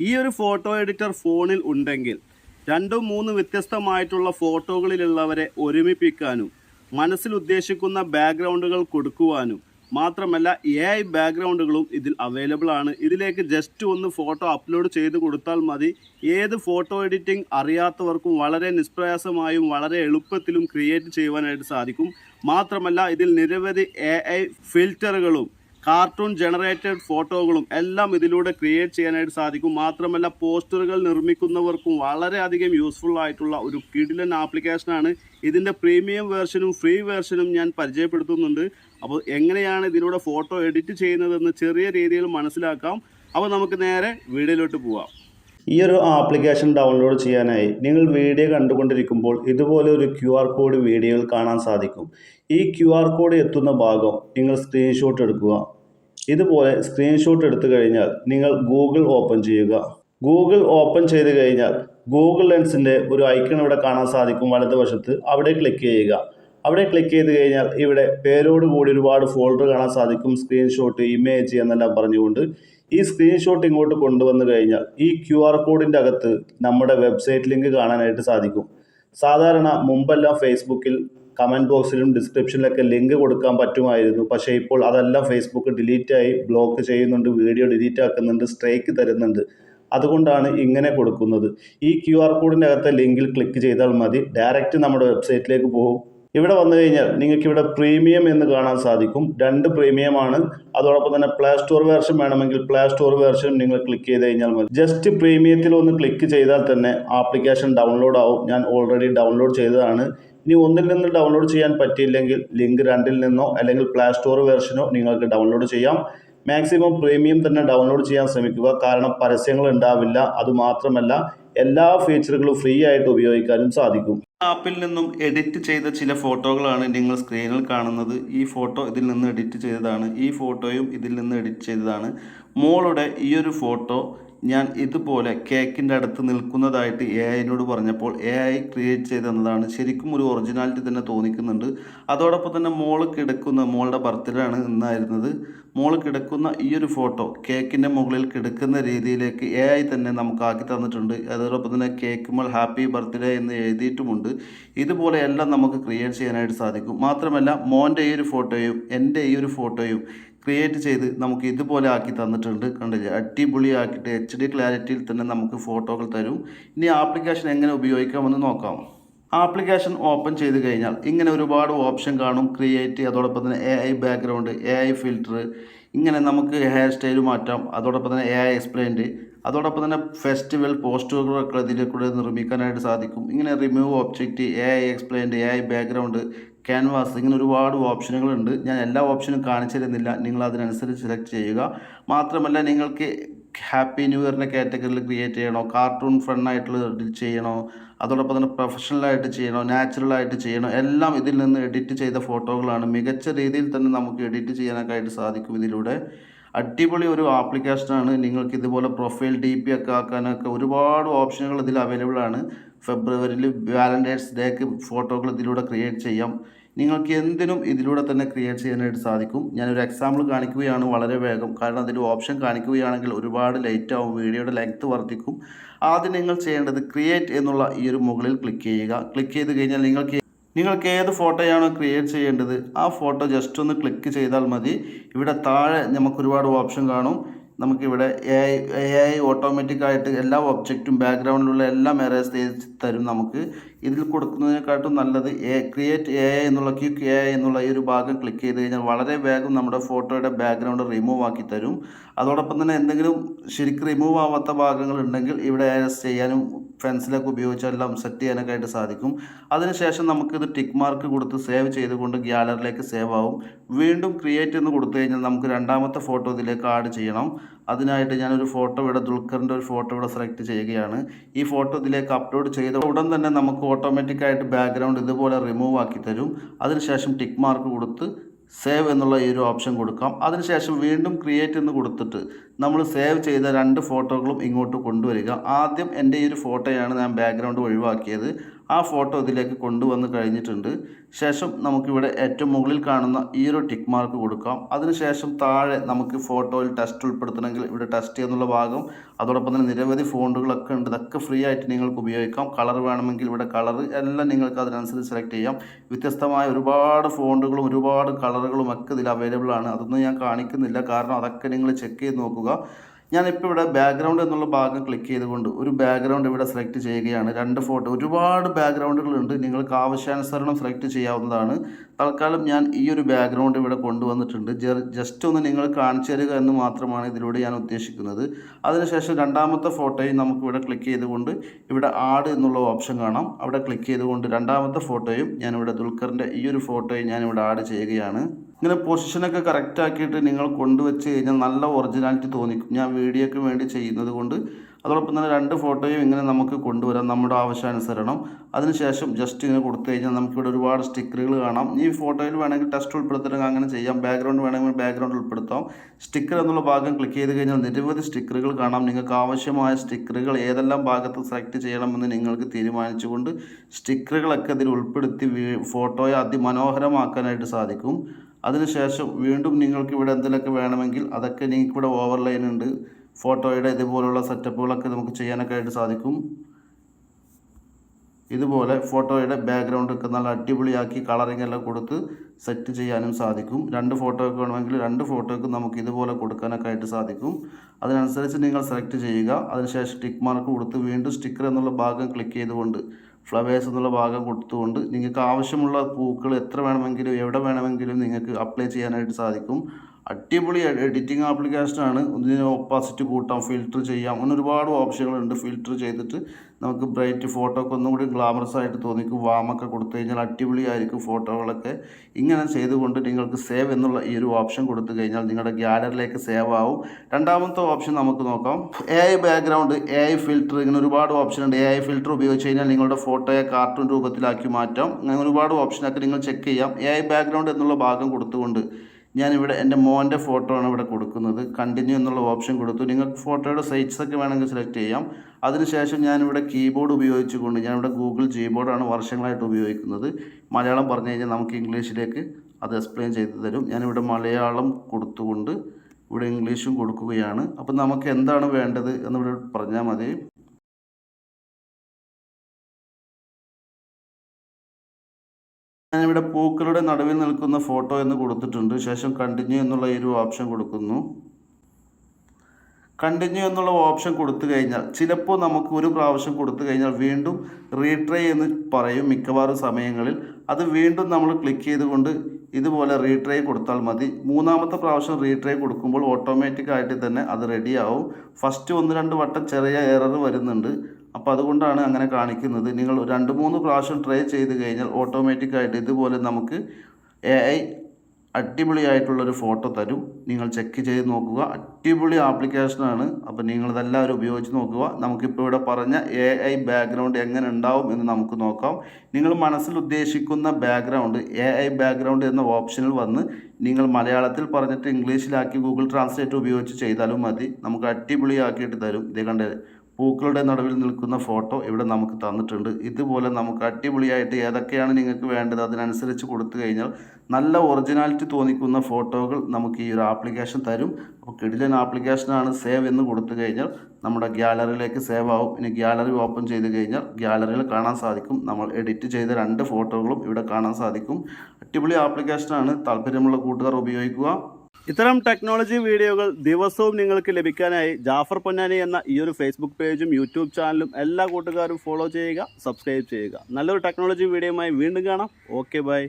ഈ ഒരു photo editor ഫോണിൽ ഉണ്ടെങ്കിൽ രണ്ടും മൂന്ന് വ്യത്യസ്തമായിട്ടുള്ള ഫോട്ടോകളിലുള്ളവരെ ഒരുമിപ്പിക്കാനും മനസ്സിൽ ഉദ്ദേശിക്കുന്ന ബാക്ക്ഗ്രൗണ്ടുകൾ കൊടുക്കുവാനും മാത്രമല്ല എ ഐ ബാക്ക്ഗ്രൗണ്ടുകളും ഇതിൽ അവൈലബിൾ ആണ്. ഇതിലേക്ക് ജസ്റ്റ് ഒന്ന് ഫോട്ടോ അപ്ലോഡ് ചെയ്ത് കൊടുത്താൽ മതി. ഏത് ഫോട്ടോ എഡിറ്റിംഗ് അറിയാത്തവർക്കും വളരെ നിഷ്പ്രയാസമായും വളരെ എളുപ്പത്തിലും ക്രിയേറ്റ് ചെയ്യുവാനായിട്ട് സാധിക്കും. മാത്രമല്ല ഇതിൽ നിരവധി എ ഐ ഫിൽറ്ററുകളും കാർട്ടൂൺ ജനറേറ്റഡ് ഫോട്ടോകളും എല്ലാം ഇതിലൂടെ ക്രിയേറ്റ് ചെയ്യാനായിട്ട് സാധിക്കും. മാത്രമല്ല പോസ്റ്ററുകൾ നിർമ്മിക്കുന്നവർക്കും വളരെയധികം യൂസ്ഫുൾ ആയിട്ടുള്ള ഒരു കിഡിലൻ ആപ്ലിക്കേഷനാണ് ഇതിന്റെ പ്രീമിയം വേർഷനും ഫ്രീ വേർഷനും ഞാൻ പരിചയപ്പെടുത്തുന്നുണ്ട്. അപ്പോൾ എങ്ങനെയാണ് ഇതിലൂടെ ഫോട്ടോ എഡിറ്റ് ചെയ്യുന്നതെന്ന് ചെറിയ രീതിയിൽ മനസ്സിലാക്കാം. അപ്പോൾ നമുക്ക് നേരെ വീഡിയോയിലോട്ട് പോവാം. ഈ ഒരു ആപ്ലിക്കേഷൻ ഡൗൺലോഡ് ചെയ്യാനായി നിങ്ങൾ വീഡിയോ കണ്ടുകൊണ്ടിരിക്കുമ്പോൾ ഇതുപോലെ ഒരു ക്യു ആർ കോഡ് വീഡിയോയിൽ കാണാൻ സാധിക്കും. ഈ ക്യു ആർ കോഡ് എത്തുന്ന ഭാഗം നിങ്ങൾ സ്ക്രീൻഷോട്ട് എടുക്കുക. ഇതുപോലെ സ്ക്രീൻഷോട്ട് എടുത്തു കഴിഞ്ഞാൽ നിങ്ങൾ ഗൂഗിൾ ഓപ്പൺ ചെയ്യുക. ഗൂഗിൾ ഓപ്പൺ ചെയ്ത് കഴിഞ്ഞാൽ ഗൂഗിൾ ലെൻസിന്റെ ഒരു ഐക്കൺ ഇവിടെ കാണാൻ സാധിക്കും വലതുവശത്ത്. അവിടെ ക്ലിക്ക് ചെയ്യുക. അവിടെ ക്ലിക്ക് ചെയ്ത് കഴിഞ്ഞാൽ ഇവിടെ പേരോട് കൂടി ഒരുപാട് ഫോൾഡർ കാണാൻ സാധിക്കും. സ്ക്രീൻഷോട്ട് ഇമേജ് എന്നെല്ലാം പറഞ്ഞുകൊണ്ട് ഈ സ്ക്രീൻഷോട്ട് ഇങ്ങോട്ട് കൊണ്ടുവന്നു കഴിഞ്ഞാൽ ഈ ക്യു ആർ കോഡിന്റെ അകത്ത് നമ്മുടെ വെബ്സൈറ്റ് ലിങ്ക് കാണാനായിട്ട് സാധിക്കും. സാധാരണ മുമ്പെല്ലാം ഫേസ്ബുക്കിൽ കമന്റ് ബോക്സിലും ഡിസ്ക്രിപ്ഷനിലൊക്കെ ലിങ്ക് കൊടുക്കാൻ പറ്റുമായിരുന്നു. പക്ഷേ ഇപ്പോൾ അതെല്ലാം ഫേസ്ബുക്ക് ഡിലീറ്റായി ബ്ലോക്ക് ചെയ്യുന്നുണ്ട് വീഡിയോ ഡിലീറ്റ് ആക്കുന്നുണ്ട് സ്ട്രൈക്ക് തരുന്നുണ്ട്. അതുകൊണ്ടാണ് ഇങ്ങനെ കൊടുക്കുന്നത്. ഈ ക്യു ആർ കോഡിന്റെ അകത്തെ ലിങ്കിൽ ക്ലിക്ക് ചെയ്താൽ മതി. ഡയറക്റ്റ് നമ്മുടെ വെബ്സൈറ്റിലേക്ക് പോകും. ഇവിടെ വന്നു കഴിഞ്ഞാൽ നിങ്ങൾക്ക് ഇവിടെ പ്രീമിയം എന്ന് കാണാൻ സാധിക്കും. രണ്ട് പ്രീമിയമാണ് അതോടൊപ്പം തന്നെ പ്ലേ സ്റ്റോർ വേർഷൻ വേണമെങ്കിൽ പ്ലേ സ്റ്റോർ വേർഷൻ നിങ്ങൾ ക്ലിക്ക് ചെയ്ത് കഴിഞ്ഞാൽ മതി. ജസ്റ്റ് പ്രീമിയത്തിൽ ഒന്ന് ക്ലിക്ക് ചെയ്താൽ തന്നെ ആപ്ലിക്കേഷൻ ഡൗൺലോഡ് ആവും. ഞാൻ ഓൾറെഡി ഡൗൺലോഡ് ചെയ്തതാണ്. ഇനി ഒന്നിൽ നിന്ന് ഡൗൺലോഡ് ചെയ്യാൻ പറ്റിയില്ലെങ്കിൽ ലിങ്ക് രണ്ടിൽ നിന്നോ അല്ലെങ്കിൽ പ്ലേ സ്റ്റോർ വെർഷനോ നിങ്ങൾക്ക് ഡൗൺലോഡ് ചെയ്യാം. മാക്സിമം പ്രീമിയം തന്നെ ഡൗൺലോഡ് ചെയ്യാൻ ശ്രമിക്കുക. കാരണം പരസ്യങ്ങൾ ഉണ്ടാവില്ല. അതുമാത്രമല്ല എല്ലാ ഫീച്ചറുകളും ഫ്രീ ആയിട്ട് ഉപയോഗിക്കാനും സാധിക്കും. ആപ്പിൽ നിന്നും എഡിറ്റ് ചെയ്ത ചില ഫോട്ടോകളാണ് നിങ്ങൾ സ്ക്രീനിൽ കാണുന്നത്. ഈ ഫോട്ടോ ഇതിൽ നിന്ന് എഡിറ്റ് ചെയ്തതാണ്. ഈ ഫോട്ടോയും ഇതിൽ നിന്ന് എഡിറ്റ് ചെയ്തതാണ്. മോളുടെ ഈ ഒരു ഫോട്ടോ ഞാൻ ഇതുപോലെ കേക്കിന്റെ അടുത്ത് നിൽക്കുന്നതായിട്ട് എ ഐനോട് പറഞ്ഞപ്പോൾ എ ഐ ക്രിയേറ്റ് ചെയ്ത് തന്നതാണ് ശരിക്കും ഒരു ഒറിജിനാലിറ്റി തന്നെ തോന്നിക്കുന്നുണ്ട്. അതോടൊപ്പം തന്നെ മോൾ കിടക്കുന്ന മോളുടെ ബർത്ത്ഡേ ആണ് ഇന്നായിരുന്നത്. മോൾ കിടക്കുന്ന ഈ ഒരു ഫോട്ടോ കേക്കിന്റെ മുകളിൽ കിടക്കുന്ന രീതിയിലേക്ക് എ ഐ തന്നെ നമുക്ക് ആക്കി തന്നിട്ടുണ്ട്. അതോടൊപ്പം തന്നെ കേക്കുമ്പോൾ ഹാപ്പി ബർത്ത്ഡേ എന്ന് എഴുതിയിട്ടുമുണ്ട്. ഇതുപോലെയെല്ലാം നമുക്ക് ക്രിയേറ്റ് ചെയ്യാനായിട്ട് സാധിക്കും. മാത്രമല്ല മോന്റെ ഈ ഒരു ഫോട്ടോയും എന്റെ ഈ ഒരു ഫോട്ടോയും ക്രിയേറ്റ് ചെയ്ത് നമുക്ക് ഇതുപോലെ ആക്കി തന്നിട്ടുണ്ട്. കണ്ടില്ലേ അടിപൊളി ആക്കിയിട്ട് എച്ച് ഡി ക്ലാരിറ്റിയിൽ തന്നെ നമുക്ക് ഫോട്ടോകൾ തരും. ഇനി ആപ്ലിക്കേഷൻ എങ്ങനെ ഉപയോഗിക്കാമെന്ന് നോക്കാം. ആപ്ലിക്കേഷൻ ഓപ്പൺ ചെയ്ത് കഴിഞ്ഞാൽ ഇങ്ങനെ ഒരുപാട് ഓപ്ഷൻ കാണും. ക്രിയേറ്റ് അതോടൊപ്പം തന്നെ A I background A I filter ഇങ്ങനെ നമുക്ക് ഹെയർ സ്റ്റൈൽ മാറ്റാം. അതോടൊപ്പം തന്നെ എ ഐ എക്സ്പ്ലെയിൻഡ് അതോടൊപ്പം തന്നെ ഫെസ്റ്റിവൽ പോസ്റ്ററുകളൊക്കെ ഇതിൽ കൂടെ നിർമ്മിക്കാനായിട്ട് സാധിക്കും. ഇങ്ങനെ remove object A I explained A I background canvas ഇങ്ങനെ ഒരുപാട് ഓപ്ഷനുകളുണ്ട് ഞാൻ എല്ലാ ഓപ്ഷനും കാണിച്ചു തരുന്നില്ല. നിങ്ങൾ അതിനനുസരിച്ച് സെലക്ട് ചെയ്യുക. മാത്രമല്ല നിങ്ങൾക്ക് ഹാപ്പി ന്യൂ ഇയറിന്റെ കാറ്റഗറിയിൽ ക്രിയേറ്റ് ചെയ്യണോ? കാർട്ടൂൺ ഫണ്ണായിട്ടുള്ള ചെയ്യണോ? അതോടൊപ്പം തന്നെ പ്രൊഫഷണലായിട്ട് ചെയ്യണോ? നാച്ചുറലായിട്ട് ചെയ്യണോ? എല്ലാം ഇതിൽ നിന്ന് എഡിറ്റ് ചെയ്ത ഫോട്ടോകളാണ്. മികച്ച രീതിയിൽ തന്നെ നമുക്ക് എഡിറ്റ് ചെയ്യാനൊക്കെ ആയിട്ട് സാധിക്കും ഇതിലൂടെ. അടിപൊളി ഒരു ആപ്ലിക്കേഷനാണ് നിങ്ങൾക്ക് ഇതുപോലെ പ്രൊഫൈൽ ഡി പി ഒക്കെ ആക്കാനൊക്കെ ഒരുപാട് ഓപ്ഷനുകൾ ഇതിൽ അവൈലബിൾ ആണ്. ഫെബ്രുവരിയിൽ വാലന്റൈൻസ് ഡേക്ക് ഫോട്ടോകൾ ഇതിലൂടെ ക്രിയേറ്റ് ചെയ്യാം. നിങ്ങൾക്ക് എന്തിനും ഇതിലൂടെ തന്നെ ക്രിയേറ്റ് ചെയ്യാനായിട്ട് സാധിക്കും. ഞാനൊരു എക്സാമ്പിൾ കാണിക്കുകയാണ് വളരെ വേഗം. കാരണം അതിന്റെ ഓപ്ഷൻ കാണിക്കുകയാണെങ്കിൽ ഒരുപാട് ലേറ്റ് ആവും വീഡിയോയുടെ ലെങ്ത്ത് വർദ്ധിക്കും. ആദ്യം നിങ്ങൾ ചെയ്യേണ്ടത് ക്രിയേറ്റ് എന്നുള്ള ഈ ഒരു മുകളിൽ ക്ലിക്ക് ചെയ്യുക. ക്ലിക്ക് ചെയ്ത് കഴിഞ്ഞാൽ നിങ്ങൾക്ക് നിങ്ങൾക്ക് ഏത് ഫോട്ടോയാണോ ക്രിയേറ്റ് ചെയ്യേണ്ടത് ആ ഫോട്ടോ ജസ്റ്റ് ഒന്ന് ക്ലിക്ക് ചെയ്താൽ മതി. ഇവിടെ താഴെ നമുക്ക് ഒരുപാട് ഓപ്ഷൻ കാണും. നമുക്കിവിടെ എ ഐ എ ഐ ഓട്ടോമാറ്റിക്കായിട്ട് എല്ലാ ഒബ്ജക്റ്റും ബാക്ക്ഗ്രൗണ്ടിലുള്ള എല്ലാം എറേസ് ചെയ്ത് തരും നമുക്ക്. ഇതിൽ കൊടുക്കുന്നതിനെക്കാട്ടും നല്ലത് എ ക്രിയേറ്റ് എ ഐ എന്നുള്ള ക്യുക്ക് എ ഐ എന്നുള്ള ഈ ഒരു ഭാഗം ക്ലിക്ക് ചെയ്ത് കഴിഞ്ഞാൽ വളരെ വേഗം നമ്മുടെ ഫോട്ടോയുടെ ബാക്ക്ഗ്രൗണ്ട് റിമൂവ് ആക്കി തരും. അതോടൊപ്പം തന്നെ എന്തെങ്കിലും ശരിക്കും റിമൂവ് ആവാത്ത ഭാഗങ്ങൾ ഉണ്ടെങ്കിൽ ഇവിടെ എറേസ് ചെയ്യാനും പെൻസിലൊക്കെ ഉപയോഗിച്ചെല്ലാം സെറ്റ് ചെയ്യാനൊക്കെ സാധിക്കും. അതിനുശേഷം നമുക്കിത് ടിക്ക് മാർക്ക് കൊടുത്ത് സേവ് ചെയ്തുകൊണ്ട് ഗ്യാലറിയിലേക്ക് സേവ് ആവും. വീണ്ടും ക്രിയേറ്റ് എന്ന് കൊടുത്തു കഴിഞ്ഞാൽ നമുക്ക് രണ്ടാമത്തെ ഫോട്ടോ ഇതിലേക്ക് ആഡ് ചെയ്യണം. അതിനായിട്ട് ഞാനൊരു ഫോട്ടോ ഇവിടെ ദുൽഖറിന്റെ ഒരു ഫോട്ടോ ഇവിടെ സെലക്ട് ചെയ്യുകയാണ്. ഈ ഫോട്ടോ ഇതിലേക്ക് അപ്ലോഡ് ചെയ്ത ഉടൻ തന്നെ നമുക്ക് ഓട്ടോമാറ്റിക്കായിട്ട് ബാക്ക്ഗ്രൗണ്ട് ഇതുപോലെ റിമൂവ് ആക്കി തരും. അതിനുശേഷം ടിക്ക് മാർക്ക് കൊടുത്ത് സേവ് എന്നുള്ള ഈ ഒരു ഓപ്ഷൻ കൊടുക്കാം. അതിനുശേഷം വീണ്ടും ക്രിയേറ്റ് എന്ന് കൊടുത്തിട്ട് നമ്മൾ സേവ് ചെയ്ത രണ്ട് ഫോട്ടോകളും ഇങ്ങോട്ട് കൊണ്ടുവരിക. ആദ്യം എന്റെ ഈ ഒരു ഫോട്ടോയാണ് ഞാൻ ബാക്ക്ഗ്രൗണ്ട് ഒഴിവാക്കിയത്. ആ ഫോട്ടോ ഇതിലേക്ക് കൊണ്ടുവന്ന് കഴിഞ്ഞിട്ടുണ്ട്. ശേഷം നമുക്കിവിടെ ഏറ്റവും മുകളിൽ കാണുന്ന ഈ ഒരു ടിക്ക് മാർക്ക് കൊടുക്കാം. അതിനുശേഷം താഴെ നമുക്ക് ഫോട്ടോയിൽ ടെസ്റ്റ് ഉൾപ്പെടുത്തണമെങ്കിൽ ഇവിടെ ടെസ്റ്റ് എന്നുള്ള ഭാഗം. അതോടൊപ്പം തന്നെ നിരവധി ഫോണ്ടുകളൊക്കെ ഉണ്ട്. ഇതൊക്കെ ഫ്രീ ആയിട്ട് നിങ്ങൾക്ക് ഉപയോഗിക്കാം. കളർ വേണമെങ്കിൽ ഇവിടെ കളർ എല്ലാം നിങ്ങൾക്ക് അതിനനുസരിച്ച് സെലക്ട് ചെയ്യാം. വ്യത്യസ്തമായ ഒരുപാട് ഫോണ്ടുകളും ഒരുപാട് കളറുകളും ഒക്കെ ഇതിൽ അവൈലബിൾ ആണ്. അതൊന്നും ഞാൻ കാണിക്കുന്നില്ല. കാരണം അതൊക്കെ നിങ്ങൾ ചെക്ക് ചെയ്ത് നോക്കുക. ഞാനിപ്പോൾ ഇവിടെ ബാക്ക്ഗ്രൗണ്ട് എന്നുള്ള ഭാഗം ക്ലിക്ക് ചെയ്തുകൊണ്ട് ഒരു ബാക്ക്ഗ്രൗണ്ട് ഇവിടെ സെലക്ട് ചെയ്യുകയാണ്. രണ്ട് ഫോട്ടോ ഒരുപാട് ബാക്ക്ഗ്രൗണ്ടുകളുണ്ട് നിങ്ങൾക്ക് ആവശ്യാനുസരണം സെലക്ട് ചെയ്യാവുന്നതാണ്. തൽക്കാലം ഞാൻ ഈ ഒരു ബാക്ക്ഗ്രൗണ്ട് ഇവിടെ കൊണ്ടുവന്നിട്ടുണ്ട്. ജസ്റ്റ് ഒന്ന് നിങ്ങൾ കാണിച്ചു തരിക എന്ന് മാത്രമാണ് ഇതിലൂടെ ഞാൻ ഉദ്ദേശിക്കുന്നത്. അതിനുശേഷം രണ്ടാമത്തെ ഫോട്ടോയും നമുക്ക് ഇവിടെ ക്ലിക്ക് ചെയ്തുകൊണ്ട് ഇവിടെ ആഡ് എന്നുള്ള ഓപ്ഷൻ കാണാം. അവിടെ ക്ലിക്ക് ചെയ്തുകൊണ്ട് രണ്ടാമത്തെ ഫോട്ടോയും ഞാനിവിടെ ദുൽഖറിന്റെ ഈ ഒരു ഫോട്ടോയും ഞാനിവിടെ ആഡ് ചെയ്യുകയാണ്. ഇങ്ങനെ പൊസിഷനൊക്കെ കറക്റ്റ് ആക്കിയിട്ട് നിങ്ങൾ കൊണ്ടുവച്ച് കഴിഞ്ഞാൽ നല്ല ഒറിജിനാലിറ്റി തോന്നിക്കും. ഞാൻ വീഡിയോയ്ക്ക് വേണ്ടി ചെയ്യുന്നത് കൊണ്ട് അതോടൊപ്പം തന്നെ രണ്ട് ഫോട്ടോയും ഇങ്ങനെ നമുക്ക് കൊണ്ടുവരാം നമ്മുടെ ആവശ്യാനുസരണം. അതിനുശേഷം ജസ്റ്റ് ഇങ്ങനെ കൊടുത്തു കഴിഞ്ഞാൽ നമുക്കിവിടെ ഒരുപാട് സ്റ്റിക്കറുകൾ കാണാം. ഈ ഫോട്ടോയിൽ വേണമെങ്കിൽ ടെസ്റ്റ് ഉൾപ്പെടുത്തണം അങ്ങനെ ചെയ്യാം. ബാക്ക്ഗ്രൗണ്ട് വേണമെങ്കിൽ ബാക്ക്ഗ്രൗണ്ട് ഉൾപ്പെടുത്താം. സ്റ്റിക്കർ എന്നുള്ള ഭാഗം ക്ലിക്ക് ചെയ്ത് കഴിഞ്ഞാൽ നിരവധി സ്റ്റിക്കറുകൾ കാണാം. നിങ്ങൾക്ക് ആവശ്യമായ സ്റ്റിക്കറുകൾ ഏതെല്ലാം ഭാഗത്ത് സെലക്ട് ചെയ്യണമെന്ന് നിങ്ങൾക്ക് തീരുമാനിച്ചുകൊണ്ട് സ്റ്റിക്കറുകളൊക്കെ അതിൽ ഉൾപ്പെടുത്തി ഫോട്ടോയെ അതിമനോഹരമാക്കാനായിട്ട് സാധിക്കും. അതിനുശേഷം വീണ്ടും നിങ്ങൾക്ക് ഇവിടെ എന്തെങ്കിലുമൊക്കെ വേണമെങ്കിൽ അതൊക്കെ നിങ്ങൾക്ക് ഇവിടെ ഓവർലൈൻ ഉണ്ട്. ഫോട്ടോയുടെ ഇതുപോലുള്ള സെറ്റപ്പുകളൊക്കെ നമുക്ക് ചെയ്യാനൊക്കെ ആയിട്ട് സാധിക്കും. ഇതുപോലെ ഫോട്ടോയുടെ ബാക്ക്ഗ്രൗണ്ട് ഒക്കെ നല്ല അടിപൊളിയാക്കി കളറിംഗ് എല്ലാം കൊടുത്ത് സെറ്റ് ചെയ്യാനും സാധിക്കും. രണ്ട് ഫോട്ടോ ഒക്കെ വേണമെങ്കിൽ രണ്ട് ഫോട്ടോയ്ക്ക് നമുക്ക് ഇതുപോലെ കൊടുക്കാനൊക്കെ ആയിട്ട് സാധിക്കും. അതിനനുസരിച്ച് നിങ്ങൾ സെലക്ട് ചെയ്യുക. അതിനുശേഷം ടിക്ക് മാർക്ക് കൊടുത്ത് വീണ്ടും സ്റ്റിക്കർ എന്നുള്ള ഭാഗം ക്ലിക്ക് ചെയ്തുകൊണ്ട് ഫ്ലവേഴ്സ് എന്നുള്ള ഭാഗം കൊടുത്തുകൊണ്ട് നിങ്ങൾക്ക് ആവശ്യമുള്ള പൂക്കൾ എത്ര വേണമെങ്കിലും എവിടെ വേണമെങ്കിലും നിങ്ങൾക്ക് അപ്ലൈ ചെയ്യാനായിട്ട് സാധിക്കും. അടിപൊളി എഡിറ്റിംഗ് ആപ്ലിക്കേഷനാണ് ഇതിന് ഓപ്പോസിറ്റ് കൂട്ടാം ഫിൽറ്റർ ചെയ്യാം. അങ്ങനെ ഒരുപാട് ഓപ്ഷനുകളുണ്ട് ഫിൽറ്റർ ചെയ്തിട്ട് നമുക്ക് ബ്രൈറ്റ് ഫോട്ടോ ഒക്കെ ഒന്നും കൂടി ഗ്ലാമറസ് ആയിട്ട് തോന്നിക്കും. വാമൊക്കെ കൊടുത്തു കഴിഞ്ഞാൽ അടിപൊളിയായിരിക്കും ഫോട്ടോകളൊക്കെ ഇങ്ങനെ ചെയ്തുകൊണ്ട് നിങ്ങൾക്ക് സേവ് എന്നുള്ള ഈ ഒരു ഓപ്ഷൻ കൊടുത്തു കഴിഞ്ഞാൽ നിങ്ങളുടെ ഗ്യാലറിയിലേക്ക് സേവ് ആവും. രണ്ടാമത്തെ ഓപ്ഷൻ നമുക്ക് നോക്കാം. A I background A I filter ഇങ്ങനെ ഒരുപാട് ഓപ്ഷൻ ഉണ്ട്. എ ഐ ഫിൽറ്റർ ഉപയോഗിച്ച് കഴിഞ്ഞാൽ നിങ്ങളുടെ ഫോട്ടോയെ കാർട്ടൂൺ രൂപത്തിലാക്കി മാറ്റാം. അങ്ങനെ ഒരുപാട് ഓപ്ഷനൊക്കെ നിങ്ങൾ ചെക്ക് ചെയ്യാം. എ ഐ ബാക്ക്ഗ്രൗണ്ട് എന്നുള്ള ഭാഗം കൊടുത്തുകൊണ്ട് ഞാനിവിടെ എന്റെ മോന്റെ ഫോട്ടോ ആണ് ഇവിടെ കൊടുക്കുന്നത്. കണ്ടിന്യൂ എന്നുള്ള ഓപ്ഷൻ കൊടുത്തു. നിങ്ങൾക്ക് ഫോട്ടോയുടെ സൈറ്റ്സൊക്കെ വേണമെങ്കിൽ സെലക്ട് ചെയ്യാം. അതിനുശേഷം ഞാനിവിടെ കീബോർഡ് ഉപയോഗിച്ചുകൊണ്ട് ഞാനിവിടെ ഗൂഗിൾ ജീബോർഡാണ് വർഷങ്ങളായിട്ട് ഉപയോഗിക്കുന്നത്. മലയാളം പറഞ്ഞു കഴിഞ്ഞാൽ നമുക്ക് ഇംഗ്ലീഷിലേക്ക് അത് എക്സ്പ്ലെയിൻ ചെയ്തു തരും. ഞാനിവിടെ മലയാളം കൊടുത്തുകൊണ്ട് ഇവിടെ ഇംഗ്ലീഷും കൊടുക്കുകയാണ്. അപ്പം നമുക്ക് എന്താണ് വേണ്ടത് എന്നിവിടെ പറഞ്ഞാൽ മതി. ഞാനിവിടെ പൂക്കളുടെ നടുവിൽ നിൽക്കുന്ന ഫോട്ടോ എന്ന് കൊടുത്തിട്ടുണ്ട്. ശേഷം കണ്ടിന്യൂ എന്നുള്ള ഒരു ഓപ്ഷൻ കൊടുക്കുന്നു. കണ്ടിന്യൂ എന്നുള്ള ഓപ്ഷൻ കൊടുത്തു കഴിഞ്ഞാൽ ചിലപ്പോൾ നമുക്ക് ഒരു പ്രാവശ്യം കൊടുത്തു കഴിഞ്ഞാൽ വീണ്ടും റീട്രൈ എന്ന് പറയും മിക്കവാറും സമയങ്ങളിൽ. അത് വീണ്ടും നമ്മൾ ക്ലിക്ക് ചെയ്തുകൊണ്ട് ഇതുപോലെ റീട്രൈ കൊടുത്താൽ മതി. മൂന്നാമത്തെ പ്രാവശ്യം റീട്രൈ കൊടുക്കുമ്പോൾ ഓട്ടോമാറ്റിക്കായിട്ട് തന്നെ അത് റെഡിയാവും ഫസ്റ്റ് ഒന്ന് രണ്ട് വട്ടം ചെറിയ എറർ വരുന്നുണ്ട്. അപ്പോൾ അതുകൊണ്ടാണ് അങ്ങനെ കാണിക്കുന്നത്. നിങ്ങൾ രണ്ട് മൂന്ന് പ്രാവശ്യം ട്രൈ ചെയ്ത് കഴിഞ്ഞാൽ ഓട്ടോമാറ്റിക്കായിട്ട് ഇതുപോലെ നമുക്ക് എ ഐ അടിപൊളിയായിട്ടുള്ളൊരു ഫോട്ടോ തരും. നിങ്ങൾ ചെക്ക് ചെയ്ത് നോക്കുക. അടിപൊളി ആപ്ലിക്കേഷനാണ് അപ്പോൾ നിങ്ങളിതെല്ലാവരും ഉപയോഗിച്ച് നോക്കുക. നമുക്കിപ്പോൾ ഇവിടെ പറഞ്ഞ എ ഐ ബാക്ക്ഗ്രൗണ്ട് എങ്ങനെ ഉണ്ടാവും എന്ന് നമുക്ക് നോക്കാം. നിങ്ങൾ മനസ്സിൽ ഉദ്ദേശിക്കുന്ന ബാക്ക്ഗ്രൗണ്ട് എ ഐ ബാക്ക്ഗ്രൗണ്ട് എന്ന ഓപ്ഷനിൽ വന്ന് നിങ്ങൾ മലയാളത്തിൽ പറഞ്ഞിട്ട് ഇംഗ്ലീഷിലാക്കി ഗൂഗിൾ ട്രാൻസ്ലേറ്റ് ഉപയോഗിച്ച് ചെയ്താലും മതി. നമുക്ക് അടിപൊളിയാക്കിയിട്ട് തരും. ഇതേ കണ്ടേ പൂക്കളുടെ നടുവിൽ നിൽക്കുന്ന ഫോട്ടോ ഇവിടെ നമുക്ക് തന്നിട്ടുണ്ട്. ഇതുപോലെ നമുക്ക് അടിപൊളിയായിട്ട് ഏതൊക്കെയാണ് നിങ്ങൾക്ക് വേണ്ടത് അതിനനുസരിച്ച് കൊടുത്തു കഴിഞ്ഞാൽ നല്ല ഒറിജിനാലിറ്റി തോന്നിക്കുന്ന ഫോട്ടോകൾ നമുക്ക് ഈ ഒരു ആപ്ലിക്കേഷൻ തരും. അപ്പോൾ കിടിലൻ ആപ്ലിക്കേഷനാണ് സേവ് എന്ന് കൊടുത്തു കഴിഞ്ഞാൽ നമ്മുടെ ഗ്യാലറിയിലേക്ക് സേവ് ആവും. ഇനി ഗ്യാലറി ഓപ്പൺ ചെയ്ത് കഴിഞ്ഞാൽ ഗ്യാലറിയിൽ കാണാൻ സാധിക്കും. നമ്മൾ എഡിറ്റ് ചെയ്ത രണ്ട് ഫോട്ടോകളും ഇവിടെ കാണാൻ സാധിക്കും. അടിപൊളി ആപ്ലിക്കേഷനാണ് താല്പര്യമുള്ള കൂട്ടുകാർ ഉപയോഗിക്കുക. ഇത്തരം ടെക്നോളജി വീഡിയോകൾ ദിവസവും നിങ്ങൾക്ക് ലഭിക്കാനായി ജാഫർ പൊന്നാനി എന്ന ഈ ഒരു ഫേസ്ബുക്ക് പേജും യൂട്യൂബ് ചാനലും എല്ലാ കൂട്ടുകാരും ഫോളോ ചെയ്യുക സബ്സ്ക്രൈബ് ചെയ്യുക. നല്ലൊരു ടെക്നോളജി വീഡിയോയുമായി വീണ്ടും കാണാം. Okay bye